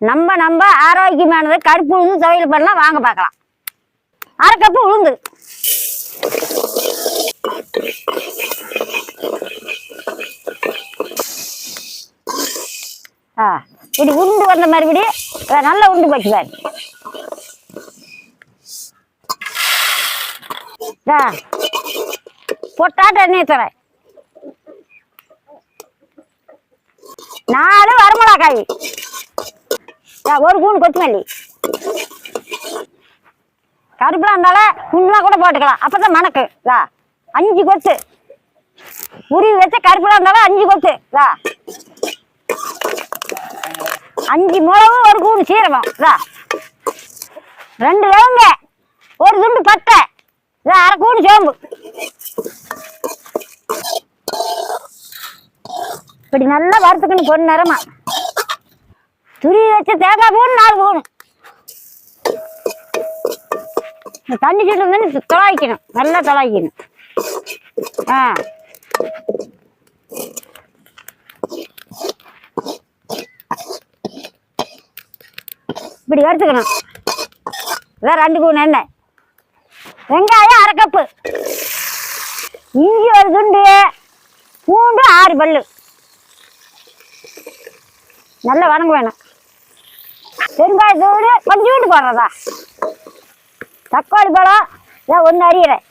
நம்ம நம்ம ஆரோக்கியமானது கருப்பு உளுந்து துவையல் பண்ணலாம் வாங்க பார்க்கலாம். அரை கப்பு உளுந்து. ஆ இப்படி உருண்டு வந்த மறுபடி நல்லா உருண்டு போச்சுப்பாரு ஆ பொட்டாட்ட எண்ணெய் தரேன். நாலு வரமிளகாய். ஒரு கூண் கொத்தமல்லி. கருப்பில் இருந்தாலும் குண்டுலாம் கூட போட்டுக்கலாம். அப்பதான் மணக்கு. இதா அஞ்சு கொத்து. உருவி வச்ச கருப்பில் இருந்தாலும் அஞ்சு கொத்து. இதா அஞ்சு மிளகு ஒரு கூண்டு சீரகம். இதா ரெண்டு லவங்க ஒரு துண்டு பட்டை. இல்லை அரை கூண்டு சோம்பு. இப்படி நல்லா வறுத்துக்கணும் பொண்ணு நேரமா துருவி வச்ச தேங்காய் போகணும் நாலு போகணும் இந்த தண்ணி சீட்டு வந்து தொலாய்க்கணும். நல்லா தொலாய்க்கணும். ஆ. இப்படி எடுத்துக்கணும். இதான் ரெண்டு கூணு எண்ணெய். வெங்காயம் அரை கப்பு. இஞ்சி ஒரு துண்டு பூண்டு ஆறு பல்லு. நல்லா வணங்க வேணும் பெருங்காயத்தோடு கொஞ்சோண்டு போடுறதா? தக்காளி பழம் இதை ஒன்று அறியிறேன்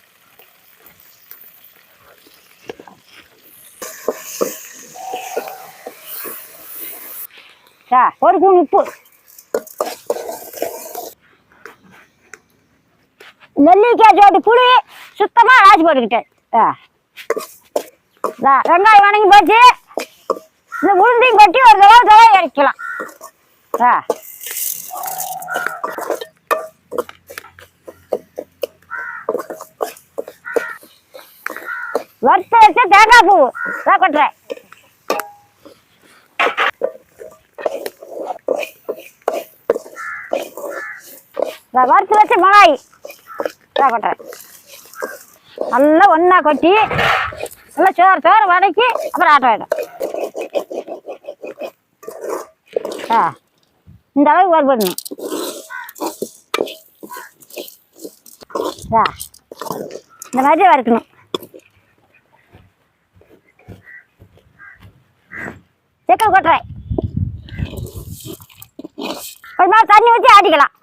ஆ ஒரு கூண் உப்பு. நெல்லிக்காய் சோட்டு புளி சுத்தமாக ராசி போட்டுக்கிட்டேன். ஆ. வெங்காயம் வணங்கி போச்சு. இந்த உளுந்தையும் கொட்டி ஒரு தடவை தடவை இறக்கலாம். ஆ. வருஷம் வச்ச தேங்காய் பூ. இதான் கொட்டுறேன். இதான் வறுத்து வச்சு மிளகாய். கொட்டுறேன். நல்லா ஒன்றா கொட்டி நல்லா சோறு சோறு வதக்கி அப்புறம் ஆட்ட வேண்டும் ஆ இந்த அளவுக்கு வறுபடணும். ஆ இந்த மாதிரி வறுக்கணும். கொட்டுறது கொட்டுறேன். ஒரு மாதிரி தண்ணி ஊற்றி ஆட்டிக்கலாம்.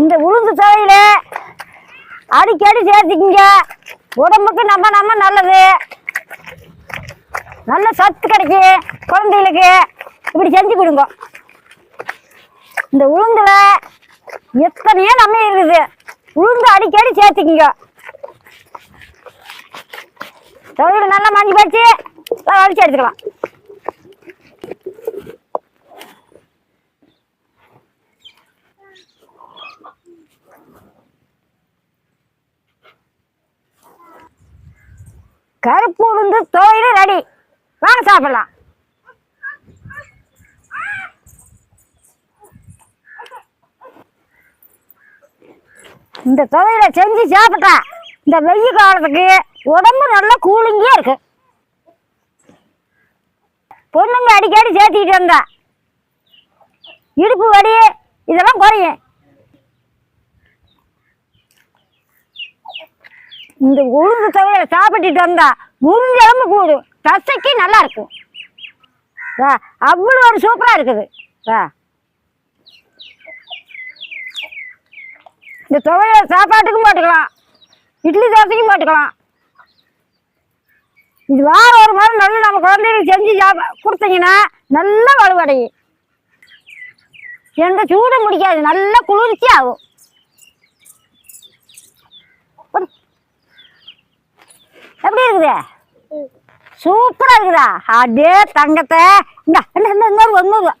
இந்த உளுந்து துவையில அடிக்கடி சேர்த்துக்கிங்க. உடம்புக்கு நம்ம நம்ம நல்லது. நல்ல சத்து கிடைக்கும் குழந்தைகளுக்கு. இப்படி செஞ்சு கொடுங்க. இந்த உளுந்துல எத்தனையோ நம்ம இருக்குது. உளுந்து அடிக்கடி சேர்த்துக்கிங்க. தொழில் நல்லா மஞ்சள் வச்சு அடிச்சு எடுத்துக்கலாம். கருப்பு உளுந்து தொழில் ரெடி வாங்க சாப்பிடலாம். இந்த துவையில செஞ்சு சாப்பிட்டா இந்த வெயில் காலத்துக்கு உடம்பு நல்லா கூலிங்கியா இருக்கு. பொண்ணுங்க அடிக்கடி சேர்த்திக்கிட்டு வந்தா. இடுப்பு வலி இதெல்லாம் குறையும். இந்த உளுந்து துவையில சாப்பிட்டுட்டு வந்தா முழுஞ்சளம்பு கூடும் தசைக்கு நல்லா இருக்கும். அவ்வளோ ஒரு சூப்பராக இருக்குது. ஆ இந்த துவையில சாப்பாட்டுக்கும் போட்டுக்கலாம் இட்லி தோசைக்கும் போட்டுக்கலாம் இது வாரம் ஒரு மாதிரி நல்லா நம்ம குழந்தைகளுக்கு செஞ்சு சாப்ப கொடுத்தீங்கன்னா நல்லா வலுவடையும் எந்த சூடும் முடிக்காது நல்லா குளிர்ச்சி ஆகும் எப்படி இருக்குது? சூப்பரா இருக்குதா? அதே தங்கத்தை. இந்த இன்னொரு ஒன்று